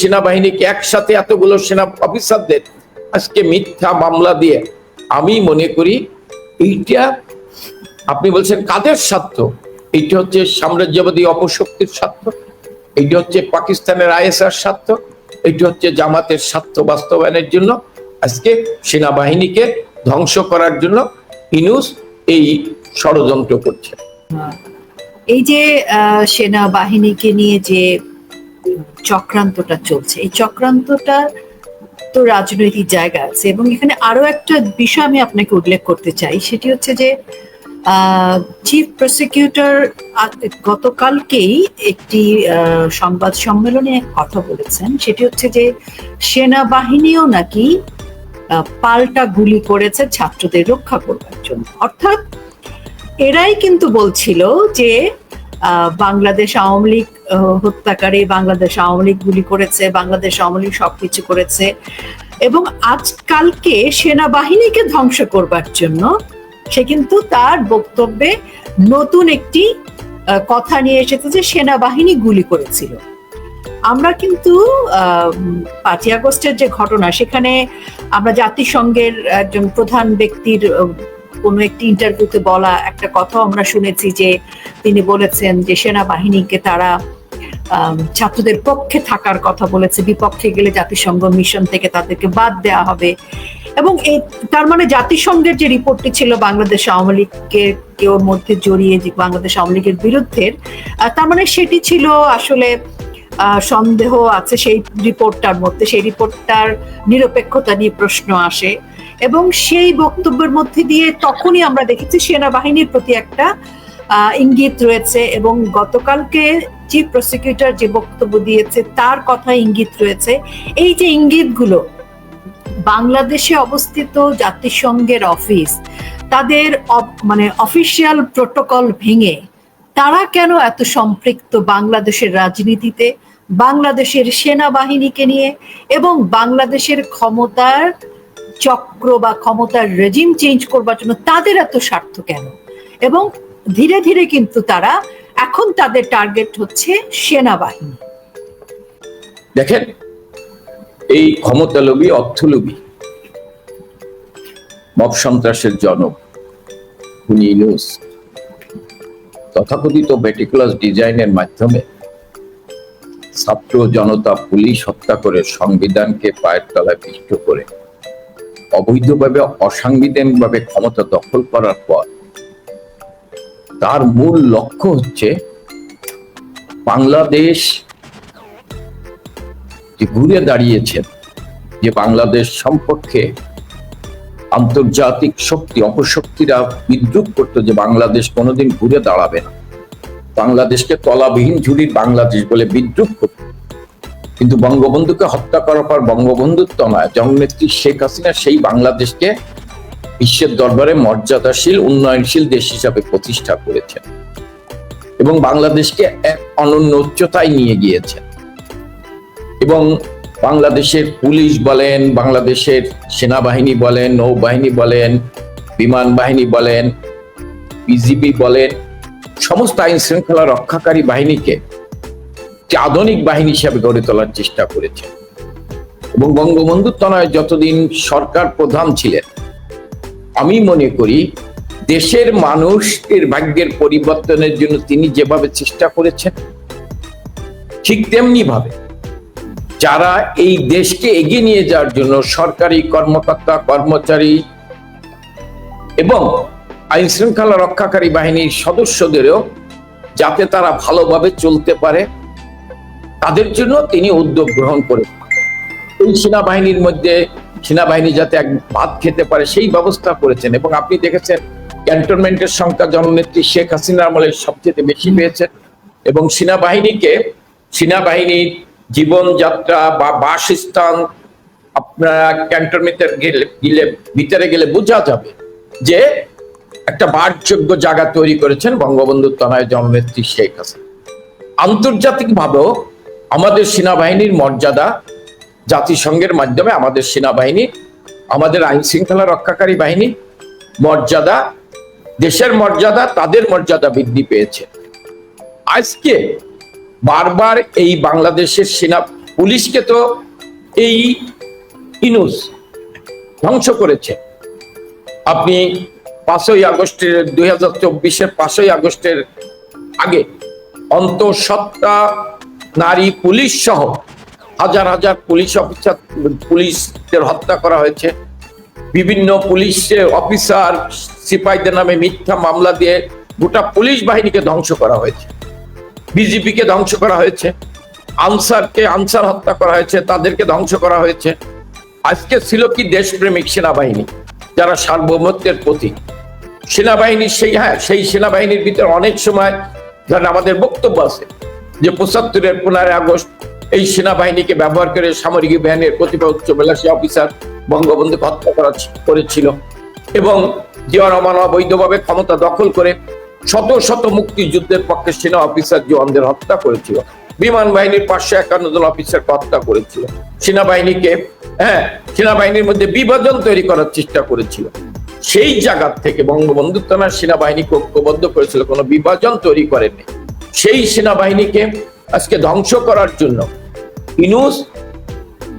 সেনাবাহিনীকে একসাথে এতগুলো সেনা অফিসারদের আজকে মিথ্যা মামলা দিয়ে আমি মনে করি এইটা আপনি বলছেন কাদের স্বার্থ? এইটা হচ্ছে সাম্রাজ্যবাদী অপশক্তির স্বার্থ। এইটা হচ্ছে পাকিস্তানের আইএসআর স্বার্থ। এইটা হচ্ছে জামাতের স্বার্থ বাস্তবায়নের জন্য। আজকে সেনাবাহিনীকে ধ্বংস করার জন্য ইনুস এই ষড়যন্ত্র করছে। এই যে সেনাবাহিনীকে নিয়ে যে চক্রান্তটা চলছে। এই চক্রান্তটা তো রাজনৈতিক জায়গা আছে এবং এখানে আরও একটা বিষয় আমি আপনাকে উল্লেখ করতে চাই, সেটি হচ্ছে যে চিফ প্রসিকিউটর গতকালকেই একটি সংবাদ সম্মেলনে কথা বলেছেন। সেটি হচ্ছে যে, সেনাবাহিনীও নাকি পাল্টা গুলি করেছে ছাত্রদের রক্ষা করবার জন্য। অর্থাৎ, এরাই কিন্তু বলছিল যে বাংলাদেশ আওয়ামী লীগ হত্যাকারী বাংলাদেশ আওয়ামী লীগ গুলি করেছে, বাংলাদেশ আওয়ামী লীগ সবকিছু করেছে। এবং আজকালকে সেনাবাহিনীকে ধ্বংস করবার জন্য সে কিন্তু তার বক্তব্যে নতুন একটি কথা নিয়ে এসেছে যে সেনাবাহিনী গুলি করেছিল। আমরা কিন্তু পাঁচই আগস্টের যে ঘটনা, সেখানে আমরা জাতিসংঘের একজন প্রধান ব্যক্তির কোনো একটি ইন্টারভিউতে বলা একটা কথাও আমরা শুনেছি যে তিনি বলেছেন যে সেনাবাহিনীকে তারা ছাত্রদের পক্ষে থাকার কথা বলেছে। বিপক্ষে গেলে জাতিসংঘ মিশন থেকে তাদেরকে বাদ দেওয়া হবে। এবং এই তার মানে জাতিসংঘের যে রিপোর্টটি ছিল বাংলাদেশ আওয়ামী লীগের কেউ মধ্যে জড়িয়ে যে বাংলাদেশ আওয়ামী লীগের বিরুদ্ধে তার মানে সেটি ছিল আসলে সন্দেহ আছে সেই রিপোর্টটার মধ্যে। সেই রিপোর্টটার নিরপেক্ষতা নিয়ে প্রশ্ন আসে। এবং সেই বক্তব্যের মধ্যে দিয়ে তখনই আমরা দেখেছি সেনাবাহিনীর প্রতি একটা ইঙ্গিত রয়েছে এবং গতকালকে চিফ প্রসিকিউটর যে বক্তব্য দিয়েছে তার কথা ইঙ্গিত রয়েছে। এই যে ইঙ্গিতগুলো, বাংলাদেশে অবস্থিত জাতিসংঘের অফিস, তাদের মানে অফিসিয়াল প্রোটোকল ভেঙে তারা কেন এত সম্পৃক্ত বাংলাদেশের রাজনীতিতে, বাংলাদেশের সেনাবাহিনীকে নিয়ে এবং বাংলাদেশের ক্ষমতার চক্র বা ক্ষমতার রেজিম চেঞ্জ করবার জন্য তাদের এত স্বার্থ কেন? এবং ধীরে ধীরে কিন্তু তারা এখন তাদের টার্গেট হচ্ছে সেনাবাহিনী। দেখেন, এই ক্ষমতালোভী অর্থলোভী মব সন্ত্রাসের জনক খুনি তথাকথিত মেটিকুলাস ডিজাইনের মাধ্যমে ছাত্র জনতা পুলিশ হত্যা করে সংবিধানকে পায়ের তলায় পিষ্ট করে অবৈধভাবে, অসাংবিধানিকভাবে ক্ষমতা দখল করার পর তার মূল লক্ষ্য হচ্ছে বাংলাদেশ যে ঘুরে দাঁড়িয়েছেন যে বাংলাদেশ সম্পর্কে আন্তর্জাতিক শক্তি, অপশক্তিরা বিদ্রুপ করতো যে বাংলাদেশ কোনোদিন ঘুরে দাঁড়াবে না। বাংলাদেশকে তলাবিহীন ঝুড়ির বাংলাদেশ বলে বিদ্রুপ করত। কিন্তু বঙ্গবন্ধুকে হত্যা করার পর বঙ্গবন্ধুর তনায় জননেত্রী শেখ হাসিনা সেই বাংলাদেশকে বিশ্বের দরবারে মর্যাদাশীল, উন্নয়নশীল দেশ হিসাবে প্রতিষ্ঠা করেছেন এবং বাংলাদেশকে এক অনন্য উচ্চতায় নিয়ে গিয়েছেন। এবং বাংলাদেশের পুলিশ বলেন, বাংলাদেশের সেনাবাহিনী বলেন, নৌবাহিনী বলেন, বিমান বাহিনী বলেন, বিজিবি বলেন, সমস্ত আইন শৃঙ্খলা রক্ষাকারী বাহিনীকে একটি আধুনিক বাহিনী হিসাবে গড়ে তোলার চেষ্টা করেছে। এবং বঙ্গবন্ধু তনয় যতদিন সরকার প্রধান ছিলেন, আমি মনে করি দেশের মানুষের ভাগ্যের পরিবর্তনের জন্য তিনি যেভাবে চেষ্টা করেছেন, ঠিক তেমনি ভাবে যারা এই দেশকে এগিয়ে নিয়ে যাওয়ার জন্য সরকারি কর্মকর্তা, কর্মচারী এবং আইন শৃঙ্খলা রক্ষাকারী বাহিনীর সদস্যদেরও যাতে তারা ভালোভাবে চলতে পারে তাদের জন্য তিনি উদ্যোগ গ্রহণ করে এই সেনাবাহিনীর মধ্যে সেনাবাহিনী যাতে এক ভাত খেতে পারে, সেই ব্যবস্থা করেছেন। এবং আপনি দেখেছেন, ক্যান্টনমেন্টের সংখ্যা জননেত্রী শেখ হাসিনা আমলে সবচেয়ে বেশি পেয়েছেন। এবং সেনাবাহিনীকে সেনাবাহিনীর জীবনযাত্রা বা বাসস্থান আপনারা ক্যান্টনমেন্টের গেলে গেলে, ভিতরে গেলে বোঝা যাবে যে একটা বাসযোগ্য জায়গা তৈরি করেছেন বঙ্গবন্ধু তনয় জননেত্রী শেখ হাসিনা। আন্তর্জাতিকভাবেও আমাদের সেনাবাহিনীর মর্যাদা জাতিসংঘের মাধ্যমে আমাদের সেনাবাহিনী, আমাদের আইন শৃঙ্খলা রক্ষাকারী বাহিনী মর্যাদা, দেশের মর্যাদা, তাদের মর্যাদা বৃদ্ধি পেয়েছে। আজকে বারবার এই বাংলাদেশের সেনা পুলিশকে তো এই ইনুস ধ্বংস করেছে। আপনি পাঁচই আগস্টের, দুই হাজার চব্বিশের পাঁচই আগস্টের আগে অন্তঃসত্ত্বা নারী পুলিশ সহ হাজার হাজার পুলিশ অফিসার, পুলিশদের হত্যা করা হয়েছে। বিভিন্ন পুলিশ অফিসার সিপাহীদের নামে মিথ্যা মামলা দিয়ে গোটা পুলিশ বাহিনীকে ধ্বংস করা হয়েছে। বিজেপিকে ধ্বংস করা হয়েছে। আনসারকে, আনসার হত্যা করা হয়েছে, তাদেরকে ধ্বংস করা হয়েছে। আজকে ছিল কি দেশপ্রেমিক সেনাবাহিনী, যারা সার্বভৌমত্বের প্রতীক। সেনাবাহিনীর সেই হ্যাঁ সেই সেনাবাহিনীর ভিতরে অনেক সময় ধরেন আমাদের বক্তব্য আছে। যে পঁচাত্তরের পনেরোই আগস্ট এই সেনাবাহিনীকে ব্যবহার করে সামরিক বাহিনীর কতিপয় উচ্চবিলাসী অফিসার বঙ্গবন্ধুকে হত্যা করা করেছিল এবং জিয়া রহমান অবৈধভাবে ক্ষমতা দখল করে শত শত মুক্তিযুদ্ধের পক্ষে সেনা অফিসার জওয়ানদের হত্যা করেছিল। বিমান বাহিনীর পাঁচশো একান্ন জন অফিসারকে হত্যা করেছিল। সেনাবাহিনীকে হ্যাঁ সেনাবাহিনীর মধ্যে বিভাজন তৈরি করার চেষ্টা করেছিল। সেই জায়গা থেকে বঙ্গবন্ধু তার সেনাবাহিনীকে ঐক্যবদ্ধ করেছিল, কোনো বিভাজন তৈরি করেনি সেই সেনাবাহিনীকে আজকে ধ্বংস করার জন্য। ইনুস,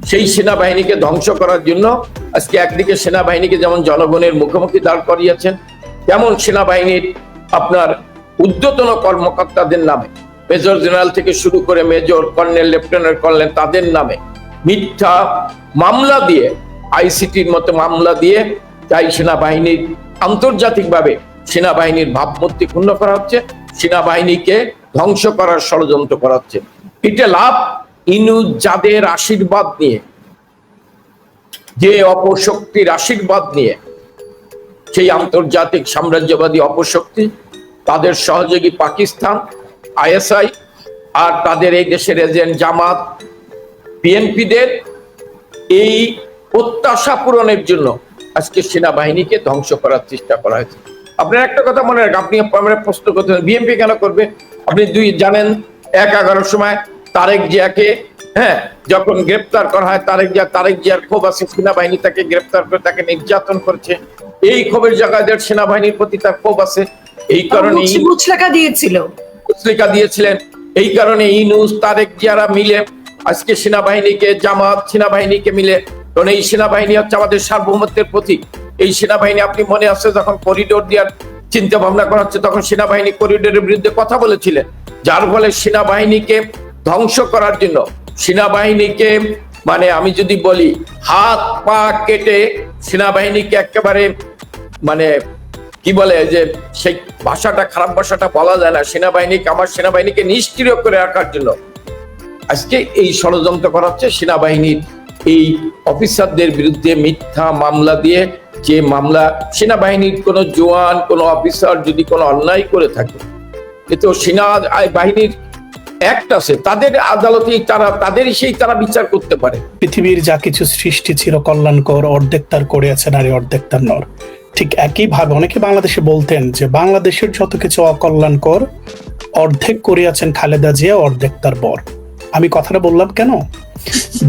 সেই সেনাবাহিনীকে ধ্বংস করার জন্য আজকে একদিকে সেনাবাহিনীকে যেমন জনগণের মুখোমুখি দাঁড় করিয়েছেন, তেমন সেনাবাহিনীর আপনার উদ্যতন কর্মকর্তাদের নামে, মেজর জেনারেল থেকে শুরু করে মেজর কর্নেল, লেফটেন্যান্ট কর্নেল তাদের নামে মিথ্যা মামলা দিয়ে, আইসিটির মতো মামলা দিয়ে তাই সেনাবাহিনীর আন্তর্জাতিকভাবে সেনাবাহিনীর ভাবমূর্তি ক্ষুণ্ণ করা হচ্ছে। সেনাবাহিনীকে ধ্বংস করার ষড়যন্ত্র করা হচ্ছে এটা লাভ ইনু যাদের আশীর্বাদ নিয়ে। যে অপশক্তির আশীর্বাদ নিয়ে, সেই আন্তর্জাতিক সাম্রাজ্যবাদী অপশক্তি, তাদের সহযোগী পাকিস্তান, আইএসআই, আর তাদের এই দেশের এজেন্ট জামাত, বিএনপিদের এই প্রত্যাশা পূরণের জন্য আজকে সেনাবাহিনীকে ধ্বংস করার চেষ্টা করা হয়েছে। আপনার একটা কথা মনে রাখ আপনি আমরা প্রশ্ন করতে বিএনপি কেন করবে? আপনি দুই জানেন এক এগারোর সময় তারেক জিয়াকে হ্যাঁ যখন গ্রেপ্তার করা হয় তারেক জিয়া তারেক জিয়ার ক্ষোভ আছে সেনাবাহিনী তাকে গ্রেপ্তার করে তাকে নির্যাতন করছে। এই ক্ষোভের জায়গায় সেনাবাহিনীর প্রতি তার ক্ষোভ আছে এই কারণে মুচলেখা দিয়েছিল। পত্রিকা দিয়েছিলেন। এই কারণে ইনুস তারেক জিয়ারা মিলে আজকে সেনাবাহিনীকে জামাত সেনাবাহিনীকে মিলে কারণ এই সেনাবাহিনী হচ্ছে আমাদের সার্বভৌমত্বের প্রতীক। এই সেনাবাহিনী আপনি মনে আছে যখন করিডোর দেওয়ার চিন্তা ভাবনা করা হচ্ছে, তখন সেনাবাহিনী করিডোরের বিরুদ্ধে কথা বলেছিলেন। যার ফলে সেনাবাহিনীকে ধ্বংস করার জন্য, সেনাবাহিনীকে মানে আমি যদি বলি, হাত পা কেটে সেনাবাহিনীকে একেবারে মানে কি বলে যে সেই ভাষাটা, খারাপ ভাষাটা বলা যায় না। সেনাবাহিনীকে, আমার সেনাবাহিনীকে নিষ্ক্রিয় করে রাখার জন্য আজকে এই ষড়যন্ত্র করা হচ্ছে। সেনাবাহিনীর এই অফিসারদের বিরুদ্ধে মিথ্যা মামলা দিয়ে যে মামলা সেনাবাহিনীর কোনো জোয়ান, কোনো অফিসার যদি কোনো অন্যায় করে থাকে, এ তো সেনা বাহিনীর অ্যাক্ট আছে, তাদের আদালতেই তারা, তাদেরই সেই তারা বিচার করতে পারে। পৃথিবীর যা কিছু সৃষ্টি ছিল কল্যাণকর, অর্ধেক তার করে আছে, নারী অর্ধেক তার নর। ঠিক একইভাবে অনেকে বাংলাদেশে বলতেন যে বাংলাদেশের যত কিছু অকল্যাণকর, অর্ধেক করে আছেন খালেদা জিয়া, অর্ধেক তার বর। আমি কথাটা বললাম কেন?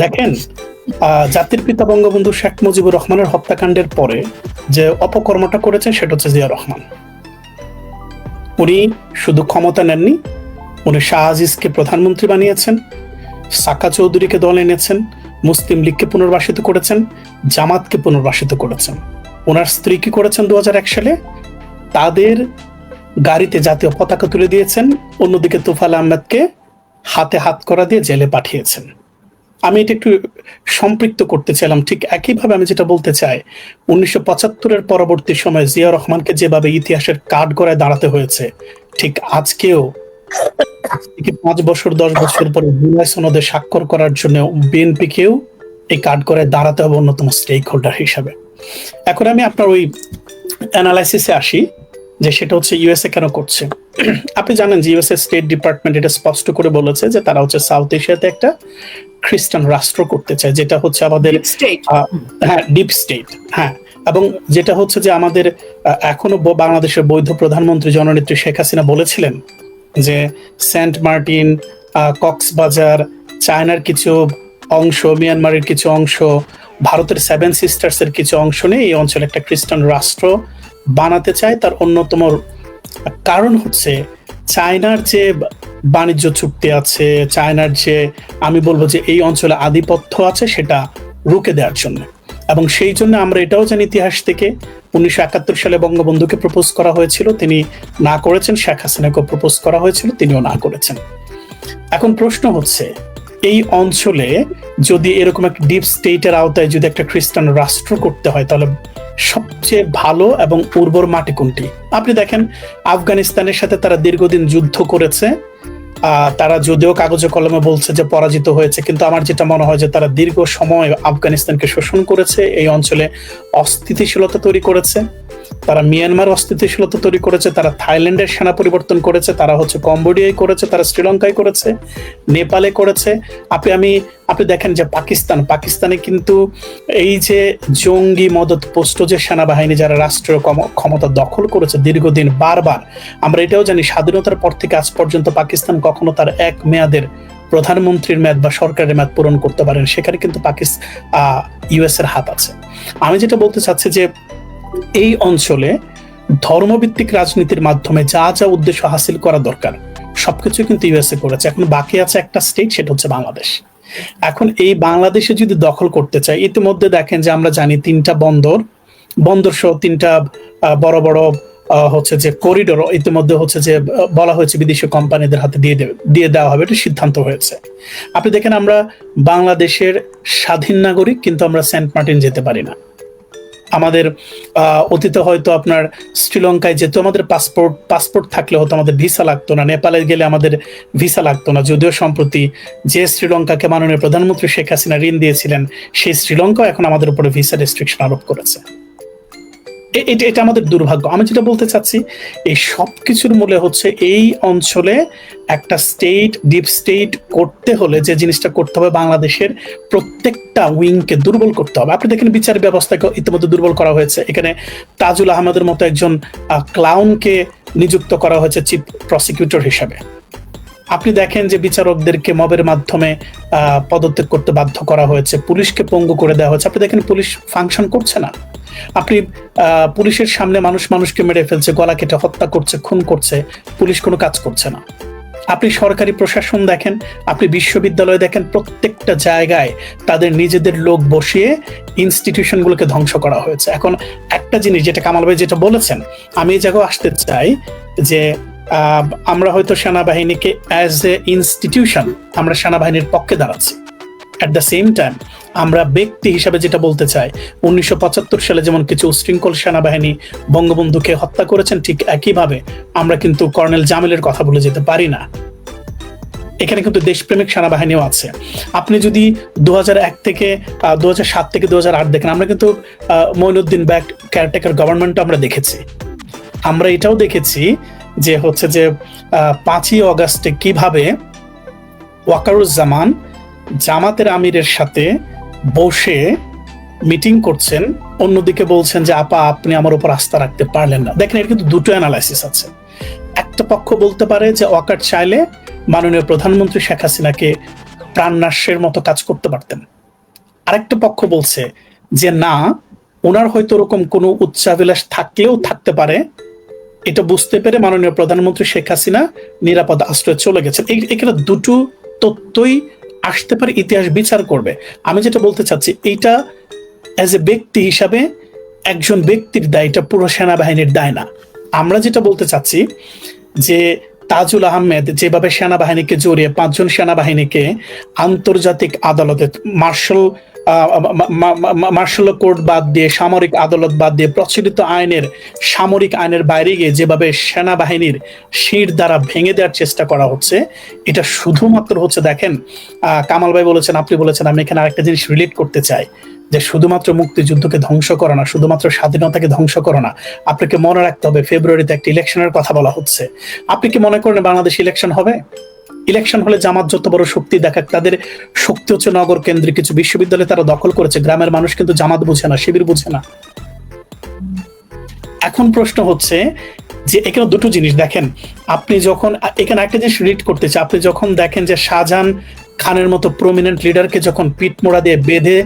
দেখেন জাতির পিতা বঙ্গবন্ধু শেখ মুজিবুর রহমানের হত্যাকাণ্ডের পরে যে অপকর্মটা করেছেন সেটা হচ্ছে জিয়া রহমান। উনি শুধু ক্ষমতা নেননি, উনি শাহ আজিজকে প্রধানমন্ত্রী বানিয়েছেন, সাকা চৌধুরীকে দল এনেছেন, মুসলিম লীগকে পুনর্বাসিত করেছেন, জামাতকে পুনর্বাসিত করেছেন। ওনার স্ত্রী কি করেছেন দু হাজার এক সালে? তাদের গাড়িতে জাতীয় পতাকা তুলে দিয়েছেন, অন্যদিকে তুফাল আহমেদকে হাতে হাত করা দিয়ে জেলে পাঠিয়েছেন। আমি এটা একটু সম্পৃক্ত করতে চাইলাম। ঠিক একইভাবে আমি যেটা বলতে চাই, উনিশশো পঁচাত্তরের পরবর্তী সময় জিয়া রহমানকে যেভাবে ইতিহাসের কাঠ গড়ায় দাঁড়াতে হয়েছে, ঠিক আজকেও আজ পাঁচ বছর, দশ বছর পরে জুলাই সনদে স্বাক্ষর করার জন্য বিএনপি কেও এই কাঠ করে দাঁড়াতে হবে অন্যতম স্টেক হোল্ডার হিসাবে। এখন আমি আপনার ওই অ্যানালাইসিসে আসি। যে সেটা হচ্ছে ইউএসএ কেন করছে? আপনি জানেন যে ইউএসএ স্টেট ডিপার্টমেন্ট এটা স্পষ্ট করে বলেছে যে তারা হচ্ছে সাউথ এশিয়াতে একটা খ্রিস্টান রাষ্ট্র করতে চায় যেটা হচ্ছে আমাদের হ্যাঁ ডিপ স্টেট হ্যাঁ। এবং যেটা হচ্ছে যে আমাদের এখনও বাংলাদেশের বৈধ প্রধানমন্ত্রী জননেত্রী শেখ হাসিনা বলেছিলেন যে সেন্ট মার্টিন কক্সবাজার চায়নার কিছু অংশ মিয়ানমারের কিছু অংশ ভারতের সেভেন সিস্টার্স এর কিছু অংশ নিয়ে এই অঞ্চলে একটা খ্রিস্টান রাষ্ট্র বানাতে চায়, তার অন্যতম কারণ হচ্ছে চায়নার যে বাণিজ্য চুক্তি আছে, চায়নার যে, আমি বলব যে এই অঞ্চলে আধিপত্য আছে, সেটা রুখে দেওয়ার জন্য। এবং সেই জন্য আমরা এটাও জানি ইতিহাস থেকে, উনিশশো একাত্তর সালে বঙ্গবন্ধুকে প্রপোজ করা হয়েছিল, তিনি না করেছেন, শেখ হাসিনাকে প্রপোজ করা হয়েছিল, তিনিও না করেছেন। এখন প্রশ্ন হচ্ছে, এই অঞ্চলে যদি এরকম একটা ডিপ স্টেটের আওতায় যদি একটা খ্রিস্টান রাষ্ট্র করতে হয়, তাহলে সবচেয়ে ভালো এবং উর্বর মাটি কোনটি? আপনি দেখেন, আফগানিস্তানের সাথে তারা দীর্ঘদিন যুদ্ধ করেছে। তারা যদিও কাগজে কলমে বলছে যে পরাজিত হয়েছে, কিন্তু আমার যেটা মনে হয় যে তারা দীর্ঘ সময় আফগানিস্তানকে শোষণ করেছে, এই অঞ্চলে অস্থিতিশীলতা তৈরি করেছে। তারা মিয়ানমার অস্থিতিশীলতা তৈরি করেছে, তারা থাইল্যান্ডের সেনা পরিবর্তন করেছে, তারা হচ্ছে কম্বোডিয়ায় করেছে, তারা শ্রীলঙ্কায় করেছে, নেপালে করেছে। আপনি, আমি, আপনি দেখেন যে পাকিস্তান, পাকিস্তানে কিন্তু এই যে জঙ্গি মদত পোস্ট যে সেনাবাহিনী যারা রাষ্ট্রীয় ক্ষমতা দখল করেছে দীর্ঘদিন বারবার, আমরা এটাও জানি স্বাধীনতার পর থেকে আজ পর্যন্ত পাকিস্তান কখনো তার এক মেয়াদের প্রধানমন্ত্রীর মেয়াদ বা সরকারের মেয়াদ পূরণ করতে পারেন, সেখানে কিন্তু পাকিস্তান ইউএস এর হাত আছে। আমি যেটা বলতে চাচ্ছি যে এই অঞ্চলে ধর্মভিত্তিক রাজনীতির মাধ্যমে যা যা উদ্দেশ্য হাসিল করা দরকার, সবকিছু কিন্তু ইউএসএ করেছে। এখন বাকি আছে একটা স্টেট সেটা হচ্ছে বাংলাদেশ। এখন এই বাংলাদেশে যদি দখল করতে চাই ইতিমধ্যে দেখেন যে আমরা জানি তিনটা বন্দর বন্দর সহ তিনটা বড় বড় হচ্ছে যে করিডোর ইতিমধ্যে হচ্ছে যে বলা হয়েছে বিদেশি কোম্পানিদের হাতে দিয়ে দেবে, দিয়ে দেওয়া হবে, এটা সিদ্ধান্ত হয়েছে। আপনি দেখেন আমরা বাংলাদেশের স্বাধীন নাগরিক, কিন্তু আমরা সেন্ট মার্টিন যেতে পারি না। আমাদের অতীতে হয়তো আপনার শ্রীলঙ্কায় যেহেতু আমাদের পাসপোর্ট পাসপোর্ট থাকলে হয়তো আমাদের ভিসা লাগতো না, নেপালে গেলে আমাদের ভিসা লাগতো না, যদিও সম্প্রতি যে শ্রীলঙ্কাকে মাননীয় প্রধানমন্ত্রী শেখ হাসিনা ঋণ দিয়েছিলেন, সেই শ্রীলঙ্কা এখন আমাদের উপরে ভিসা রেস্ট্রিকশন আরোপ করেছে। এটা আমাদের দুর্ভাগ্য। আমি যেটা বলতে চাচ্ছি, এই সব কিছুর মূলে হচ্ছে এই অঞ্চলে একটা স্টেট ডিপ স্টেট করতে হলে যে জিনিসটা করতে হবে বাংলাদেশের প্রত্যেকটা উইংকে দুর্বল করতে হবে। আপনি দেখেন বিচার ব্যবস্থাকে ইতিমধ্যে দুর্বল করা হয়েছে। এখানে তাজুল আহমেদের মতো একজন ক্লাউনকে নিযুক্ত করা হয়েছে চিফ প্রসিকিউটর হিসাবে। আপনি দেখেন যে বিচারকদেরকে মবের মাধ্যমে পদত্যাগ করতে বাধ্য করা হয়েছে, পুলিশকে পঙ্গু করে দেওয়া হয়েছে। আপনি দেখেন পুলিশ ফাংশন করছে না। আপনি পুলিশের সামনে মানুষ মানুষকে মেরে ফেলছে, গলা কেটে হত্যা করছে, খুন করছে, পুলিশ কোনো কাজ করছে না। আপনি সরকারি প্রশাসন দেখেন, আপনি বিশ্ববিদ্যালয় দেখেন, প্রত্যেকটা জায়গায় তাদের নিজেদের লোক বসিয়ে ইনস্টিটিউশনগুলোকে ধ্বংস করা হয়েছে। এখন একটা জিনিস যেটা কামাল ভাই যেটা বলেছেন, আমি এই জায়গায় আসতে চাই যে আমরা হয়তো সেনাবাহিনীকে অ্যাজ এ ইনস্টিটিউশন আমরা সেনাবাহিনীর পক্ষে দাঁড়াচ্ছি। অ্যাট দ্য সেম টাইম আমরা ব্যক্তি হিসাবে যেটা বলতে চাই উনিশশো পঁচাত্তর সালে যেমন কিছু উশৃঙ্খল সেনাবাহিনী বঙ্গবন্ধুকে হত্যা করেছেন ঠিক একইভাবে আমরা কিন্তু কর্নেল জামিলের কথা বলে যেতে পারি না। এখানে কিন্তু দেশপ্রেমিক সেনাবাহিনীও আছে। আপনি যদি দু হাজার এক থেকে দু হাজার সাত থেকে দু হাজার আট দেখেন আমরা কিন্তু আহ, মঈনুদ্দিন ব্যাক কেয়ারটেকার গভর্নমেন্ট আমরা দেখেছি। আমরা এটাও দেখেছি যে হচ্ছে যে পাঁচই অগাস্টে কীভাবে ওয়াকারুজ্জামান জামাতের আমিরের সাথে বসে মিটিং করছেন, অন্যদিকে বলছেন যে, আপা, আপনি আমার উপর আস্থা রাখতে পারলেন না। দেখেন, এর কিন্তু দুটো অ্যানালাইসিস আছে। একটা পক্ষ বলতে পারে যে, ওয়াকার চাইলে মাননীয় প্রধানমন্ত্রী শেখ হাসিনাকে প্রাণনাশের মতো কাজ করতে পারতেন। আরেকটা পক্ষ বলছে যে, না, ওনার হয়তো ওরকম কোনো উচ্চাভিলাষ থাকলেও থাকতে পারে এটা বুঝতে পেরে মাননীয় প্রধানমন্ত্রী শেখ হাসিনা নিরাপদ আশ্রয়ে চলে গেছেন। এখানে দুটো তত্ত্বই আসতে পারে, ইতিহাস বিচার করবে। আমি যেটা বলতে চাচ্ছি, এইটা অ্যাজ এ ব্যক্তি হিসাবে একজন ব্যক্তির দায়, এটা পুরো সেনাবাহিনীর দায় না। আমরা যেটা বলতে চাচ্ছি যে তাজুল আহমেদ যেভাবে সেনাবাহিনীকে জড়িয়ে পাঁচজন সেনাবাহিনীকে আন্তর্জাতিক আদালতে মার্শাল মার্শাল কোর্ট বাদ দিয়ে সামরিক আদালত বাদ দিয়ে প্রচলিত আইনের সামরিক আইনের বাইরে গিয়ে যেভাবে সেনাবাহিনীর শির দ্বারা ভেঙে দেওয়ার চেষ্টা করা হচ্ছে, এটা শুধুমাত্র হচ্ছে দেখেন কামাল ভাই বলেছেন, আপনি বলেছেন, আমি এখানে আরেকটা জিনিস রিলেট করতে চাই। যে শুধুমাত্র মুক্তিযুদ্ধকে ধ্বংস করো না, শুধুমাত্র স্বাধীনতাকে ধ্বংস করো না, আপনাকে মনে রাখতে হবে ফেব্রুয়ারিতে একটা ইলেকশনের কথা বলা হচ্ছে। আপনি কি মনে করেন বাংলাদেশ ইলেকশন হবে? ইলেকশন হলে জামাত যত বড় শক্তি দেখাক, তাদের শক্তি হচ্ছে নগর কেন্দ্রে কিছু বিশ্ববিদ্যালয়ে তারা দখল করেছে, গ্রামের মানুষ কিন্তু জামাত বুঝে না, শিবির বুঝে না। এখন প্রশ্ন হচ্ছে যে এখানে দুটো জিনিস দেখেন, আপনি যখন, এখানে একটা জিনিস রিড করতে চাই, আপনি যখন দেখেন যে শাহজাহান খানের মতো প্রমিনেন্ট লিডারকে যখন পিঠ মোড়া দিয়ে বেঁধে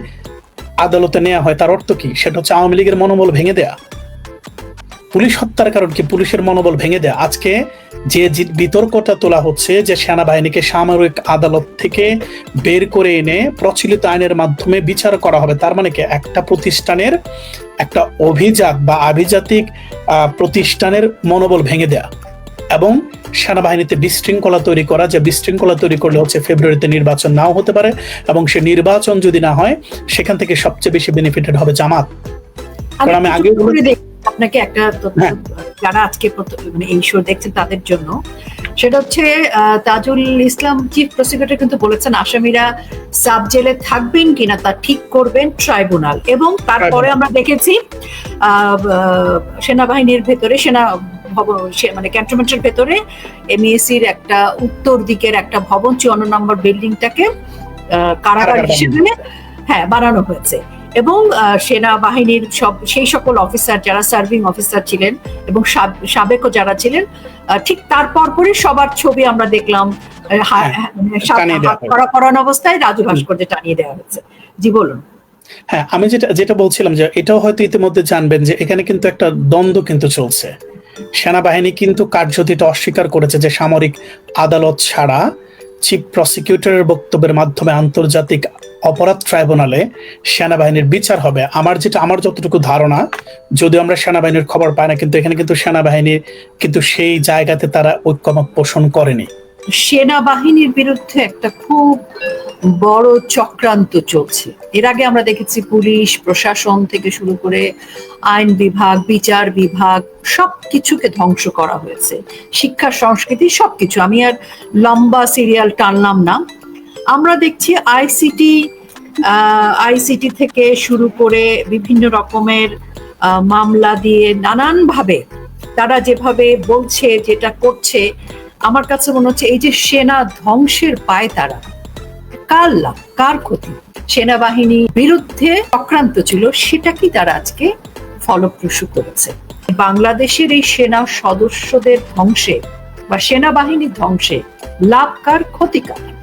আদালতে নেওয়া হয়, তার অর্থ কি? সেটা হচ্ছে আওয়ামী লীগের মনোবল ভেঙে দেয়া। পুলিশ হত্যার কারণ কি? পুলিশের মনোবল ভেঙে দেয়। আজকে যে বিতর্কটা তোলা হচ্ছে যে সেনাবাহিনীকে সামরিক আদালত থেকে বের করে এনে প্রচলিত আইনের মাধ্যমে বিচার করা হবে, তার মানে কি? একটা প্রতিষ্ঠানের একটা অভিজাত বা আভিজাতিক প্রতিষ্ঠানের মনোবল ভেঙে দেয়া। এবং সেনাবাহিনীতে বিশৃঙ্খলা তৈরি করা যে বিশৃঙ্খলা তৈরি করলে হচ্ছে ফেব্রুয়ারিতে নির্বাচন নাও হতে পারে এবং সে নির্বাচন যদি না হয় সেখান থেকে সবচেয়ে বেশি বেনিফিটেড হবে জামাত। কারণ আমি দেখি, আপনাকে একটা তথ্য হ্যাঁ। যারা আজকে মানে এই শো দেখছেন তাদের জন্য। সেটা হচ্ছে তাজুল ইসলাম চিফ প্রসিকিউটর কিন্তু বলেছেন আসামিরা সাব জেলে থাকবেন কিনা তা ঠিক করবেন ট্রাইব্যুনাল এবং তারপরে আমরা দেখেছি সেনাবাহিনীর ভেতরে সেনা ভবন মানে ক্যান্টনমেন্টের ভেতরে এমএসির একটা উত্তর দিকের একটা ভবন চুয়ান্ন নম্বর বিল্ডিংটাকে কারাগার হিসেবে হ্যাঁ বানানো হয়েছে। এবং সেনাবাহিনীর সব সেই সকল অফিসার যারা সার্ভিং অফিসার ছিলেন এবং সাব- সাবেকও যারা ছিলেন ঠিক তারপর পরই সবার ছবি আমরা দেখলাম আহ, হ্যাঁ, মানে করা অবস্থায় রাজু ভাস্কর্যে টানিয়ে দেওয়া হয়েছে। জি বলুন। হ্যাঁ আমি যেটা যেটা বলছিলাম যে এটাও হয়তো ইতিমধ্যে জানবেন যে এখানে কিন্তু একটা দ্বন্দ্ব কিন্তু চলছে। সেনাবাহিনী কিন্তু কার্যত অস্বীকার করেছে যে সামরিক আদালত ছাড়া চিফ প্রসিকিউটরের বক্তব্যের মাধ্যমে আন্তর্জাতিক অপরাধ ট্রাইব্যুনালে সেনাবাহিনীর বিচার হবে। আমার যেটা, আমার যতটুকু ধারণা, যদিও আমরা সেনাবাহিনীর খবর পাই না, কিন্তু এখানে কিন্তু সেনাবাহিনীর কিন্তু সেই জায়গাতে তারা ঐক্যমত পোষণ করেনি। সেনাবাহিনীর বিরুদ্ধে একটা খুব বড় চক্রান্ত চলছে। এর আগে আমরা দেখেছি পুলিশ, প্রশাসন থেকে শুরু করে আইন বিভাগ, বিচার বিভাগ সবকিছুকে ধ্বংস করা হয়েছে। শিক্ষা, সংস্কৃতি সবকিছু। আমি আর লম্বা সিরিয়াল টানলাম না। আমরা দেখছি আইসিটি আইসিটি থেকে শুরু করে বিভিন্ন রকমের মামলা দিয়ে নানানভাবে তারা যেভাবে বলছে, যেটা করছে আমার কাছে মনে হচ্ছে এই যে সেনা ধ্বংসের পায় তারা। কার লাভ, কার ক্ষতি? সেনাবাহিনী বিরুদ্ধে চক্রান্ত ছিল, সেটা কি তারা আজকে ফলপ্রসূ করেছে? বাংলাদেশের এই সেনা সদস্যদের ধ্বংসে বা সেনাবাহিনীর ধ্বংসে লাভ কার, ক্ষতি কার?